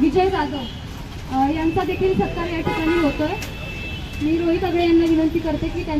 विजय जाधव यांचा देखील सत्कार या ठिकाणी होतोय. मी रोहित अगळे यांना विनंती करते की त्यांनी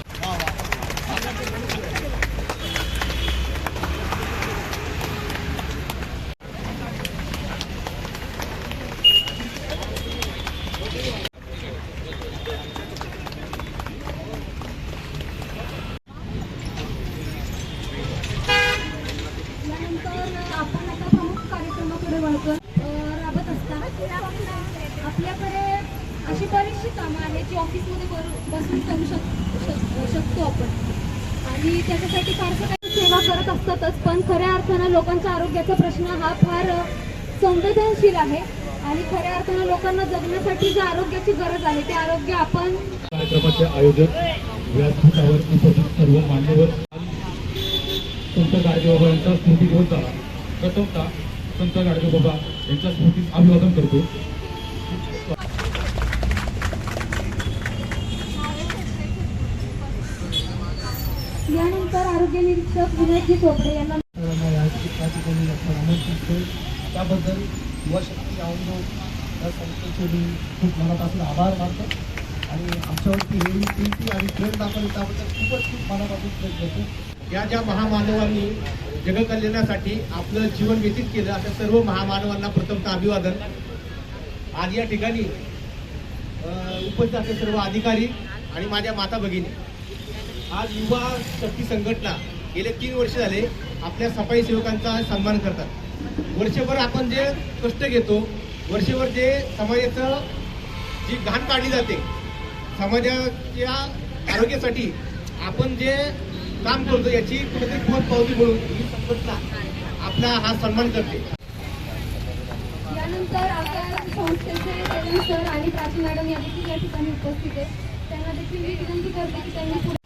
यानंतर आपण आता प्रमुख कार्यक्रमाकडे वळतो राबत असतात आपल्याकडे अशी बरीचशी कामं आहेत जी ऑफिसमध्ये करू बसून करू शक शक- शकतो आपण आणि त्याच्यासाठी फारसं काही सेवा करत असतातच पण खऱ्या अर्थानं लोकांच्या आरोग्याचा प्रश्न हा फार संवेदनशील आहे. आणि खऱ्या अर्थानं लोकांना जगण्यासाठी जे आरोग्याची गरज आहे ते आरोग्य आपण कार्यक्रमाचे आयोजक व्यासपीठावर उपस्थित सर्व मान्यवर संत गाडगेबाबा यांचा स्मृती होता प्रथमता संत गाडगेबाबा यांच्या स्मृतीत अभिवादन करतो. निरीक्षक विनयजी चोपडे यांना सर्वांना या या ठिकाणी त्याबद्दल युवाशक्ती औंधो या संस्थेचे मी खूप मनापासून आभार मानतो आणि आमच्यावरती हे प्रीती आणि प्रेम दाखवले त्याबद्दल खूपच खूप मनापासून प्रेम करतो या ज्या महामानवांनी जगकल्याणासाठी आपलं जीवन व्यतीत केलं अशा सर्व महामानवांना प्रथमतः अभिवादन. आज या ठिकाणी अ, उपस्थित असलेले सर्व अधिकारी आणि माझ्या माता भगिनी आज युवा शक्ती संघटना गेले तीन वर्ष झाले आपल्या सफाई सेवकांचा सन्मान करतात. वर्षभर आपण जे कष्ट घेतो वर्षभर जे समाजाचं जी घाण काढली जाते समाजाच्या आरोग्यासाठी आपण जे काम करतो याची कुठेतरी पोहोच पावती म्हणून ही संघटना आपला हा सन्मान करते. यानंतर आपल्या संस्थेचे सर आणि प्राची मॅडम या देखील या ठिकाणी उपस्थित आहेत. त्यांना देखील मी विनंती करते की त्यांनी पुढे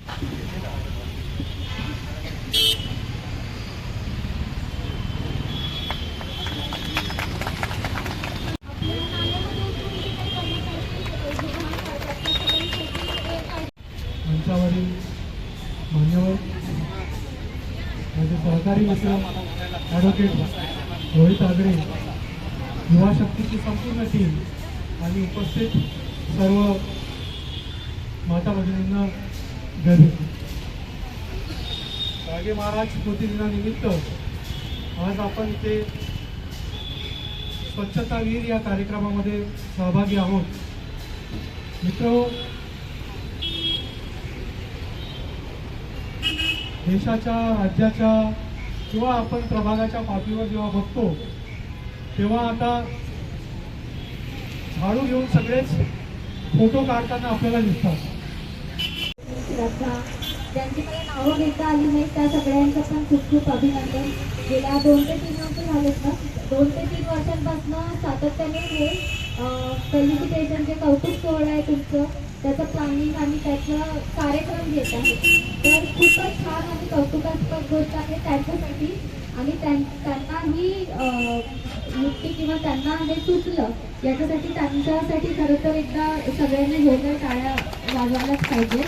मंचावरील मान्यवर माझे सहकारी मित्र ॲडव्होकेट रोहित आगरे युवा शक्तीची संपूर्ण टीम आणि उपस्थित सर्व माता भगिनींना घरी रागे महाराज स्मृती दिनानिमित्त आज आपण इथे स्वच्छतावीर या कार्यक्रमामध्ये सहभागी आहोत. मित्र देशाच्या राज्याच्या किंवा आपण प्रभागाच्या पातळीवर जेव्हा बघतो तेव्हा आता झाडू घेऊन सगळेच फोटो काढताना आपल्याला दिसतात. ज्यांची मला नावं घेता आली नाही त्या सगळ्यांचं पण खूप खूप अभिनंदन. गेल्या दोन ते तीन वर्ष झालेत ना? दोन ते तीन वर्षांपासून सातत्याने हे फेलिसिटेशन कौतुक सोहळा आहे तुमचं. त्याचं प्लॅनिंग आणि त्याचं कार्यक्रम घेत आहे. तर खूपच छान आणि कौतुकास्पद गोष्ट आहे त्यांच्यासाठी. आणि त्यां त्यांना ही युक्ती किंवा त्यांना हे सुचलं याच्यासाठी त्यांच्यासाठी खरं तर एकदा सगळ्यांनी जोरदार टाळ्या वाजवायलाच पाहिजे.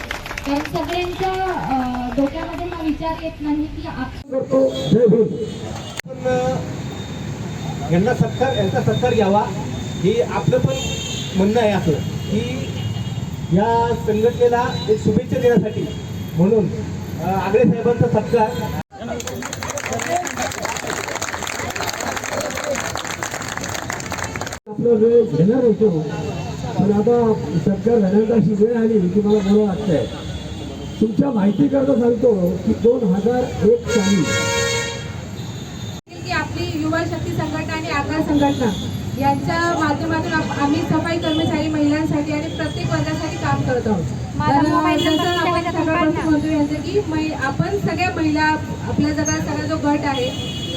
कारण सगळ्यांच्या डोक्यामध्ये हा विचार येत नाही की आप पण यांना सत्कार यांचा सत्कार घ्यावा ही आपलं पण म्हणणं आहे असं की या संघटनेला एक शुभेच्छा देण्यासाठी म्हणून आगळे साहेबांचा सत्कार. आपला वेळ घेणार होतो पण आता सरकार घेण्याची अशी वेळ आली की मला बरं वाटतंय. तुमच्या माहिती करता सांगतो की दोन हजार एक साली की आपली युवा शक्ती संघटना आणि आकार संघटना. यांच्या माध्यमातून आम्ही सफाई कर्मचारी काम करत आहोत. तर जसं आपण सगळ्यापासून म्हणतो यांचं की मै आपण सगळ्या महिला आपल्या जगात सगळा जो गट आहे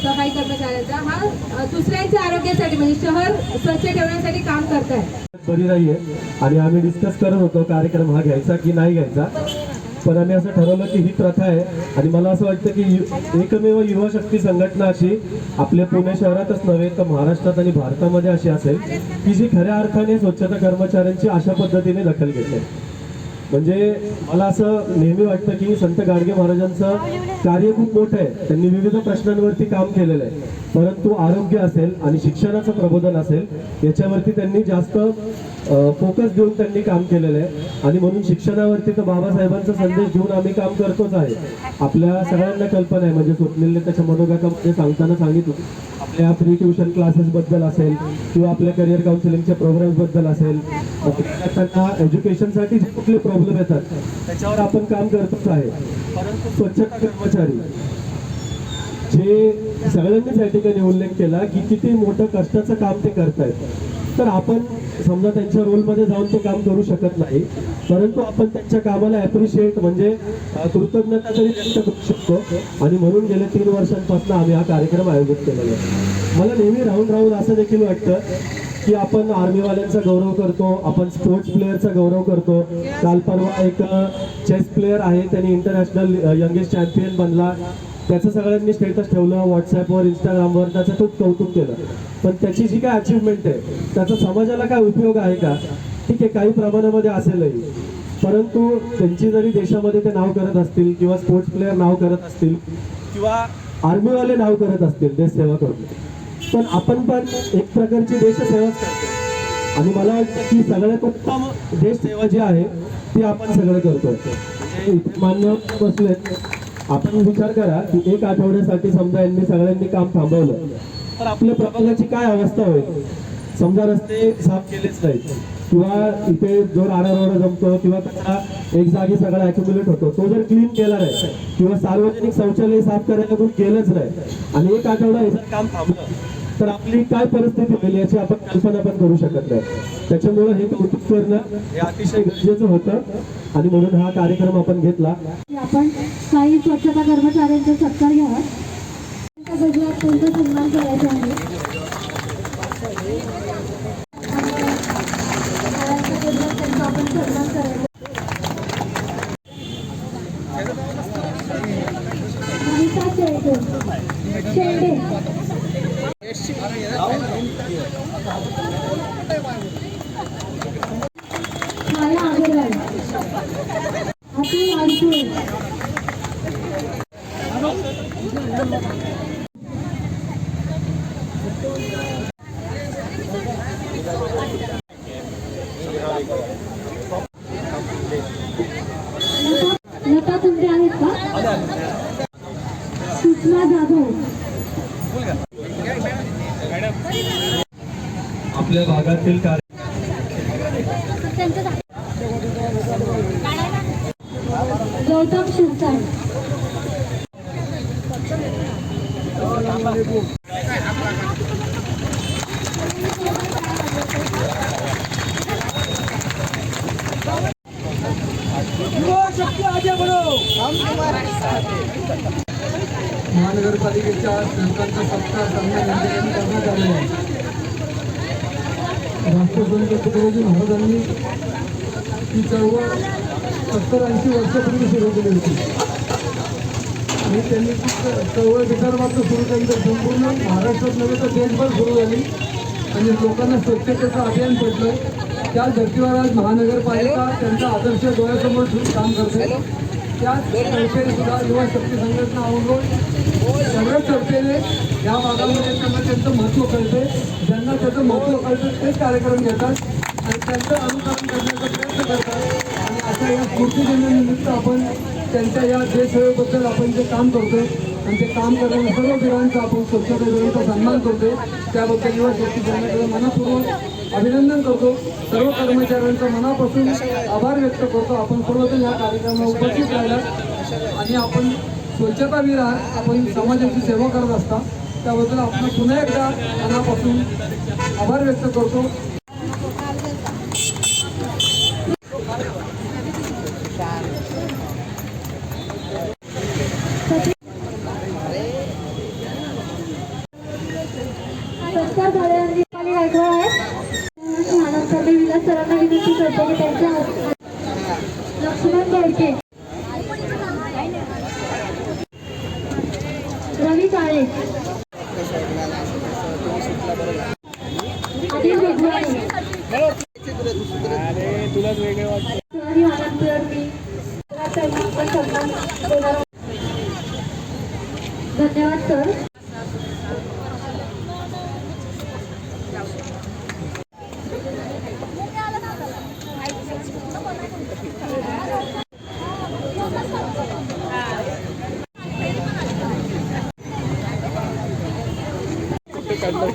सफाई कर्मचाऱ्यांचा हा दुसऱ्यांच्या आरोग्यासाठी म्हणजे शहर स्वच्छ ठेवण्यासाठी काम करत आहे बरी नाहीये. आणि आम्ही डिस्कस करत होतो कार्यक्रम हा घ्यायचा की नाही घ्यायचा. पण आम्ही असं ठरवलं की ही प्रथा आहे. आणि मला असं वाटतं की यु- एकमेव युवा शक्ती संघटना अशी आपल्या पुणे शहरातच नव्हे तर महाराष्ट्रात आणि भारतामध्ये अशी असेल की जी खऱ्या अर्थाने स्वच्छता कर्मचाऱ्यांची अशा पद्धतीने दखल घेते. म्हणजे मला असं नेहमी वाटतं की संत गाडगे महाराजांचं कार्य खूप मोठं आहे. त्यांनी विविध प्रश्नांवरती काम केलेलं आहे. परंतु आरोग्य असेल आणि शिक्षणाचं प्रबोधन असेल याच्यावरती त्यांनी जास्त फोकस देऊन त्यांनी काम केलेलं आहे. आणि म्हणून शिक्षणावरती तर बाबासाहेबांचा संदेश घेऊन आम्ही काम करतोच आहे. आपल्या सगळ्यांना कल्पना आहे. म्हणजे स्वप्नीलने त्याच्या मनोगतामध्ये सांगताना सांगितलं. आपल्या फ्री ट्युशन क्लासेस बद्दल असेल किंवा आपल्या करिअर काउन्सिलिंगच्या प्रोग्राम्सबद्दल असेल एज्युकेशन एज्युकेशनसाठी जे कुठले प्रॉब्लेम येतात त्याच्यावर आपण काम करतोच आहे. परंतु स्वच्छता कर्मचारी जे सगळ्यांनीच या ठिकाणी उल्लेख केला की किती मोठं कष्टाचं काम ते करतायत. तर आपण समजा त्यांच्या रोलमध्ये जाऊन ते काम करू शकत नाही. परंतु आपण त्यांच्या कामाला ॲप्रिशिएट म्हणजे कृतज्ञता तरी व्यक्त करू शकतो. आणि म्हणून गेले तीन वर्षांपासून आम्ही हा कार्यक्रम आयोजित केलेला आहे. मला नेहमी राहून राहून असं देखील वाटतं की आपण आर्मीवाल्यांचा गौरव करतो आपण स्पोर्ट्स प्लेअरचा गौरव करतो. काल परवा एक चेस प्लेअर आहे त्यांनी इंटरनॅशनल यंगेस्ट चॅम्पियन बनला. त्याचं सगळ्यांनी स्टेटस ठेवलं व्हॉट्सॲपवर इंस्टाग्रामवर त्याचं खूप कौतुक केलं. पण त्याची जी काय अचिव्हमेंट आहे त्याचा समाजाला काय उपयोग आहे का? ठीक आहे काही प्रमाणामध्ये असेलही. परंतु त्यांची जरी देशामध्ये ते नाव करत असतील किंवा स्पोर्ट्स प्लेअर नाव करत असतील किंवा आर्मीवाले नाव करत असतील देशसेवा करून. पण आपण पण एक प्रकारची देशसेवाच करतो. आणि मला वाटतं की सगळ्यात उत्तम देशसेवा जी आहे ती आपण सगळं करतो. म्हणजे मान्य बसलेत. आपण विचार करा की एक आठवड्यासाठी समजा यांनी सगळ्यांनी काम थांबवलं. तर आपल्या प्रभागाची काय अवस्था होईल? समजा रस्ते साफ केलेच नाहीत. किंवा इथे जो राडारोडा जमतो किंवा कचरा एक जागी सगळा अॅक्युम्युलेट होतो तो जर क्लीन केला नाही किंवा सार्वजनिक शौचालय साफ करायला कोण केलंच नाही आणि एक आठवडा याचं काम थांबलं तर आपली काय परिस्थिती होईल याची आपण कल्पना पण करू शकत नाही. त्याच्यामुळे हे कौतुक करणं हे अतिशय गरजेचं होतं आणि म्हणून हा कार्यक्रम आपण घेतला. आपण काही स्वच्छता कर्मचाऱ्यांचा सत्कार घ्यावा. त्यांच्या गजरात त्यांचा सन्मान करायचा आहे. लता तुमचे आहेत का? सुषमा जाधव. आपल्या भागातील कार्य महानगरपालिकेच्या सेवकांचा सत्ता सामना यांच्या करण्यात आलेला आहे. राष्ट्रसंत तुकडोजी महाराजांनी ही चळवळ सत्तर ऐंशी वर्षापूर्वी सुरू केली होती. आणि त्यांनी ती चळवळ विदर्भात सुरू केली. तर संपूर्ण महाराष्ट्रात नव्हे तर देशभर सुरू झाली. आणि लोकांना स्वच्छतेचं अभियान पडलं त्या धर्तीवर आज महानगरपालिका त्यांचा आदर्श डोळ्यासमोर ठेवून काम करते. त्याच संस्थेने सुद्धा युवा शक्ती संघटना अवलंबून सगळ्या चर्चेने या भागामध्ये त्यांना त्यांचं महत्त्व कळते ज्यांना त्याचं महत्त्व कळतं तेच कार्यक्रम घेतात. आणि त्यांचं अनुकरण करण्याचा प्रयत्न करतात. आणि अशा या स्फूर्ती आपण त्यांच्या या देशसेवेबद्दल आपण जे काम करतोय आणि ते काम करणाऱ्या सर्व वीरांचा आपण स्वच्छतेचा सन्मान करतोय. त्याबद्दल युवा शक्ती संघटनेचं मनापूर्वक अभिनंदन करतो. सर्व कर्मचाऱ्यांचा मनापासून आभार व्यक्त करतो. आपण सर्वजण या कार्यक्रमाला उपस्थित राहिला आणि आपण स्वच्छतावीर आहात आपण समाजाची सेवा करत असता त्याबद्दल आपण पुन्हा एकदा मनापासून आभार व्यक्त करतो. सरांना विनंती करतो की त्यांच्या كان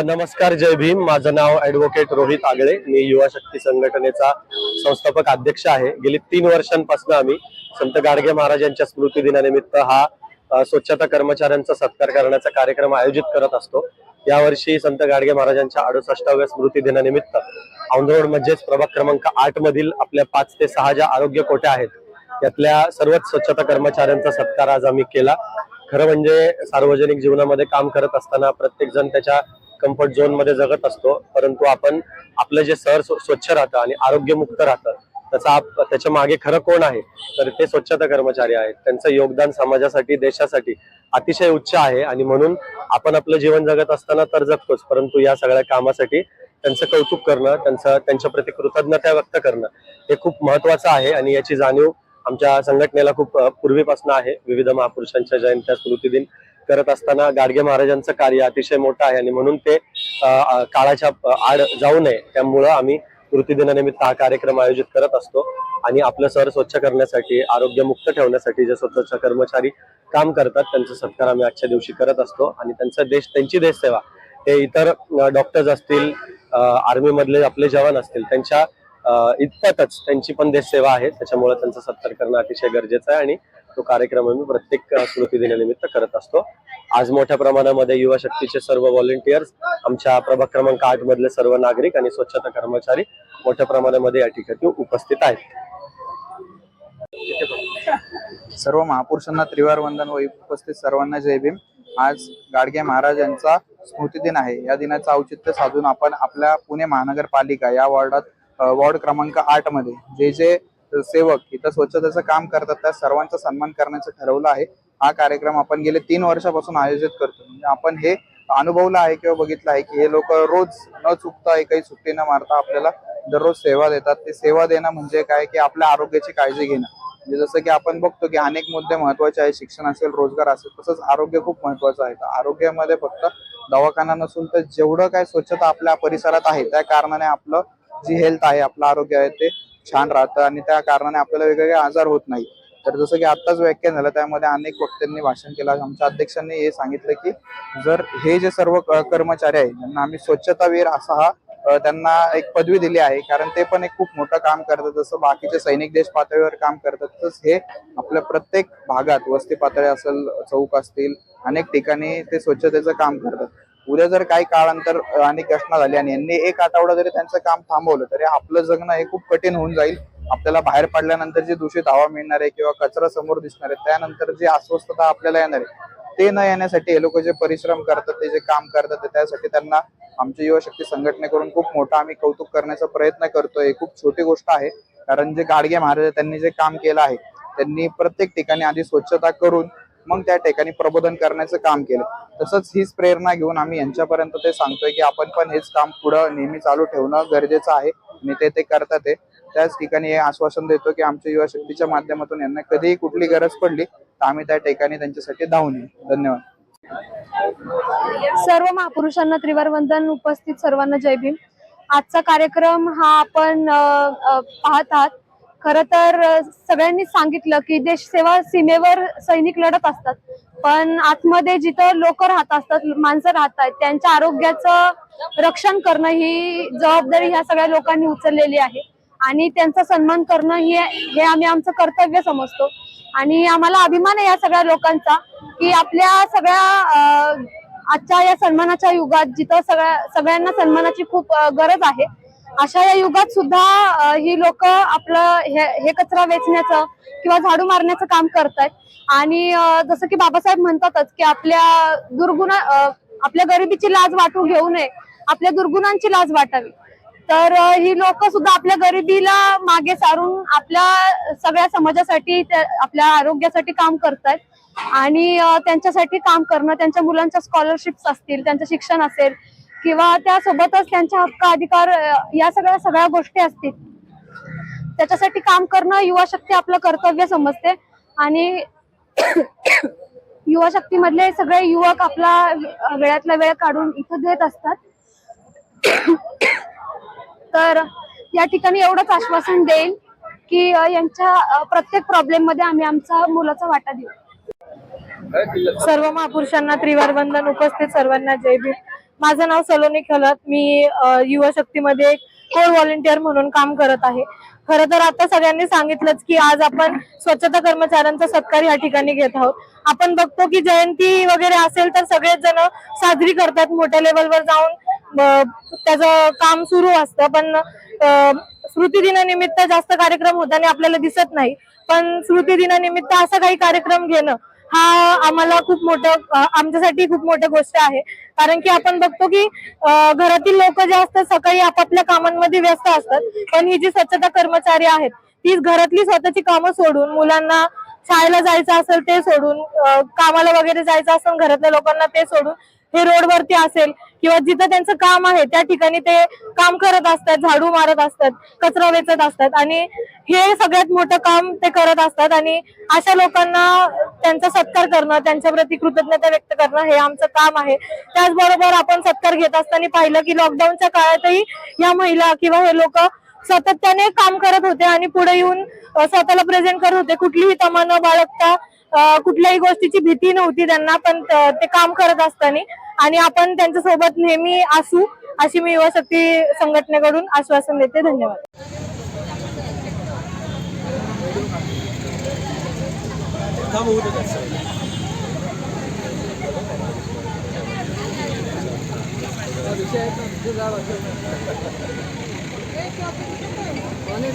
नमस्कार जय भीम. माझं नाव ऍडव्होकेट रोहित आगळे. मी युवा शक्ती संघटनेचा संस्थापक अध्यक्ष आहे. गेली तीन वर्षांपासून आम्ही संत गाडगे महाराजांच्या स्मृती दिनानिमित्त हा स्वच्छता कर्मचाऱ्यांचा सत्कार करण्याचा कार्यक्रम आयोजित करत असतो. यावर्षी संत गाडगे महाराजांच्या अडुसष्टाव्या स्मृती दिनानिमित्त औंधरोड म्हणजेच प्रभाग क्रमांक आठ मधील आपल्या पाच ते सहा ज्या आरोग्य कोट्या आहेत यातल्या सर्वच स्वच्छता कर्मचाऱ्यांचा सत्कार आज आम्ही केला. खरं म्हणजे सार्वजनिक जीवनामध्ये काम करत असताना प्रत्येक जण त्याच्या कम्फर्ट झोनमध्ये जगत असतो परंतु आपण आपलं जे शहर स्व- स्वच्छ राहतं आणि आरोग्यमुक्त राहतं त्याचा त्याच्यामागे खरं कोण आहे तर ते स्वच्छता कर्मचारी आहेत. त्यांचं योगदान समाजासाठी देशासाठी अतिशय उच्च आहे आणि म्हणून आपण आपलं जीवन जगत असताना तर जगतोच परंतु या सगळ्या कामासाठी त्यांचं कौतुक करणं त्यांचं त्यांच्या प्रति कृतज्ञता व्यक्त करणं हे खूप महत्वाचं आहे आणि याची जाणीव आमच्या संघटनेला खूप पूर्वीपासून आहे. विविध महापुरुषांच्या जयंत्या स्मृती दिन करत असताना गाडगे महाराजांचं कार्य अतिशय मोठं आहे आणि म्हणून ते काळाच्या आड जाऊ नये. त्यामुळं आम्ही स्मृती दिनानिमित्त हा कार्यक्रम आयोजित करत असतो आणि आपलं शहर स्वच्छ करण्यासाठी आरोग्यमुक्त ठेवण्यासाठी जे स्वतःच्या कर्मचारी काम करतात त्यांचा सत्कार आम्ही आजच्या दिवशी करत असतो आणि त्यांचा देश त्यांची देशसेवा. हे इतर डॉक्टर्स असतील आर्मी मधले आपले जवान असतील त्यांच्या अ, इतपतच त्यांची पण देशसेवा आहे. त्याच्यामुळे त्यांचा सत्कार करणं अतिशय गरजेचं आहे आणि तो कार्यक्रम आम्ही प्रत्येक स्मृती दिनानिमित्त करत असतो. आज मोठ्या प्रमाणामध्ये युवा शक्तीचे सर्व व्हॉलेंटियर्स आमच्या प्रभाग क्रमांक आठ मधले सर्व नागरिक आणि स्वच्छता कर्मचारी मोठ्या प्रमाणामध्ये या ठिकाणी उपस्थित आहेत. सर्व महापुरुषांना त्रिवार वंदन व उपस्थित सर्वांना जय भीम. आज गाडगे महाराजांचा स्मृती दिन आहे. या दिनाचं औचित्य साधून आपण आपल्या पुणे महानगरपालिका या वॉर्डात वॉर्ड क्रमांक आठमध्ये जे जे सेवक इथं स्वच्छतेचं काम करतात त्या सर्वांचा सन्मान करण्याचं ठरवलं आहे. हा कार्यक्रम आपण गेले तीन वर्षापासून आयोजित करतो. म्हणजे आपण हे अनुभवलं आहे किंवा बघितलं आहे की हे लोक रोज न चुकता एकही सुट्टी न मारता आपल्याला दररोज सेवा देतात. ते सेवा देणं म्हणजे काय? की आपल्या आरोग्याची काळजी घेणं. म्हणजे जसं की आपण बघतो की अनेक मुद्दे महत्त्वाचे आहे शिक्षण असेल रोजगार असेल तसंच आरोग्य खूप महत्वाचं आहे. आरोग्यामध्ये फक्त दवाखाना नसून तर जेवढं काय स्वच्छता आपल्या परिसरात आहे त्या कारणाने आपलं जी हेल्थ आहे आपलं आरोग्य आहे ते छान राहतं आणि त्या कारणाने आपल्याला वेगवेगळे आजार होत नाही. तर जसं की आत्ताच व्याख्यान झालं त्यामध्ये अनेक वक्त्यांनी भाषण केलं. आमच्या अध्यक्षांनी हे सांगितलं की जर हे जे सर्व कर्मचारी आहे ज्यांना आम्ही स्वच्छतावीर असा हा त्यांना एक पदवी दिली आहे कारण ते पण एक खूप मोठं काम करतात. जसं बाकीचे सैनिक देश पातळीवर काम करतात तसंच हे आपल्या प्रत्येक भागात वस्ती पातळी असेल चौक असतील अनेक ठिकाणी ते स्वच्छतेचं काम करतात. उद्या जर काही काळानंतर अनेक घटना झाली आणि यांनी एक आठवडा जरी त्यांचं काम थांबवलं तरी आपलं जगणं हे खूप कठीण होऊन जाईल. आपल्याला बाहेर पडल्यानंतर जी दूषित हवा मिळणार आहे किंवा कचरा समोर दिसणार आहे त्यानंतर जी अस्वस्थता आपल्याला येणार आहे ते न येण्यासाठी हे लोक जे परिश्रम करतात ते जे काम करतात ते त्यासाठी त्यांना आमच्या युवा शक्ती संघटनेकडून खूप मोठा आम्ही कौतुक करण्याचा प्रयत्न करतोय. खूप छोटी गोष्ट आहे. कारण जे गाडगे महाराज त्यांनी जे काम केलं आहे त्यांनी प्रत्येक ठिकाणी आधी स्वच्छता करून मग त्या ठिकाणी प्रबोधन करण्याचं काम केलं. तसंच हीच प्रेरणा घेऊन आम्ही यांच्यापर्यंत ते सांगतोय की आपण पण हेच काम पुढं नेहमी चालू ठेवणं गरजेचं आहे. आणि ते ते करतात ते त्याच ठिकाणी हे आश्वासन देतो की आमच्या युवा शक्तीच्या माध्यमातून यांना कधीही कुठली गरज पडली तर आम्ही त्या ठिकाणी त्यांच्यासाठी धावून येऊ. धन्यवाद. सर्व महापुरुषांना त्रिवार वंदन उपस्थित सर्वांना जय भीम. आजचा कार्यक्रम हा आपण पाहत आहात. खर तर सगळ्यांनी सांगितलं की देश सेवा सीमेवर सैनिक लढत असतात. पण आतमध्ये जिथं लोक राहत असतात माणसं राहत आहेत त्यांच्या आरोग्याचं रक्षण करणं ही जबाबदारी ह्या सगळ्या लोकांनी उचललेली आहे. आणि त्यांचा सन्मान करणं ही हे आम्ही आमचं कर्तव्य समजतो. आणि आम्हाला अभिमान आहे या सगळ्या लोकांचा की आपल्या सगळ्या आजच्या या सन्मानाच्या युगात जिथं सगळ्या सगळ्यांना सन्मानाची खूप गरज आहे अशा या युगात सुद्धा ही लोक आपलं हे हे कचरा वेचण्याचं किंवा झाडू मारण्याचं काम करतायत. आणि जसं की बाबासाहेब म्हणतातच की आपल्या दुर्गुणा आपल्या गरिबीची लाज वाटू घेऊ नये आपल्या दुर्गुणांची लाज वाटावी. तर ही लोक सुद्धा आपल्या गरिबीला मागे सारून आपल्या सगळ्या समाजासाठी आपल्या आरोग्यासाठी काम करतायत. आणि त्यांच्यासाठी काम करणं त्यांच्या मुलांच्या स्कॉलरशिप्स असतील त्यांचं शिक्षण असेल किंवा त्यासोबतच त्यांच्या हक्क अधिकार या सगळ्या सगळ्या गोष्टी असतील. त्याच्यासाठी काम करणं युवा शक्ती आपलं कर्तव्य समजते. आणि युवा शक्तीमधले सगळे युवक आपला वेळातला वेळ काढून इथं देत असतात. तर या ठिकाणी एवढंच आश्वासन देईल की यांच्या प्रत्येक प्रॉब्लेममध्ये आम्ही आमचा मोलाचा वाटा देऊ. सर्व महापुरुषांना त्रिवार वंदन. उपस्थित सर्वांना जय भीम. माझं नाव सलोनी खलत. मी युवा शक्तीमध्ये कोर व्हॉलेंटियर म्हणून काम करत आहे. खरं तर आता सगळ्यांनी सांगितलंच की आज आपण स्वच्छता कर्मचाऱ्यांचा सत्कार या ठिकाणी घेत आहोत. आपण बघतो की जयंती वगैरे असेल तर सगळेच जण साजरी करतात मोठ्या लेवलवर जाऊन. त्याचं काम सुरू असतं पण स्मृती दिनानिमित्त जास्त कार्यक्रम होताना आपल्याला दिसत नाही. पण स्मृती दिनानिमित्त असा काही कार्यक्रम घेणं हा आम्हाला खूप मोठं आमच्यासाठी खूप मोठी गोष्ट आहे. कारण की आपण बघतो की घरातील लोक जे असतात सकाळी आपापल्या कामांमध्ये व्यस्त असतात. पण ही जी स्वच्छता कर्मचारी आहेत ती घरातली स्वतःची कामं सोडून मुलांना शाळेला जायचं असेल ते सोडून कामाला वगैरे जायचं असेल घरातल्या लोकांना ते सोडून हे रोडवरती असेल किंवा जिथं त्यांचं काम आहे त्या ठिकाणी ते काम करत असतात झाडू मारत असतात कचरा वेचत असतात आणि हे सगळ्यात मोठं काम ते करत असतात आणि अशा लोकांना त्यांचा सत्कार करणं त्यांच्या प्रती कृतज्ञता व्यक्त करणं हे आमचं काम आहे. त्याचबरोबर आपण सत्कार घेत असताना पाहिलं की लॉकडाऊनच्या काळातही या महिला किंवा हे लोक सातत्याने काम करत होते आणि पुढे येऊन स्वतःला प्रेझेंट करत होते. कुठलीही तमा न बाळगता कुठल्याही गोष्टीची भीती नव्हती त्यांना पण त- ते काम करत असताना. आणि आपण त्यांच्यासोबत नेहमी असू अशी मी युवा शक्ती संघटनेकडून आश्वासन देते. धन्यवाद. आणि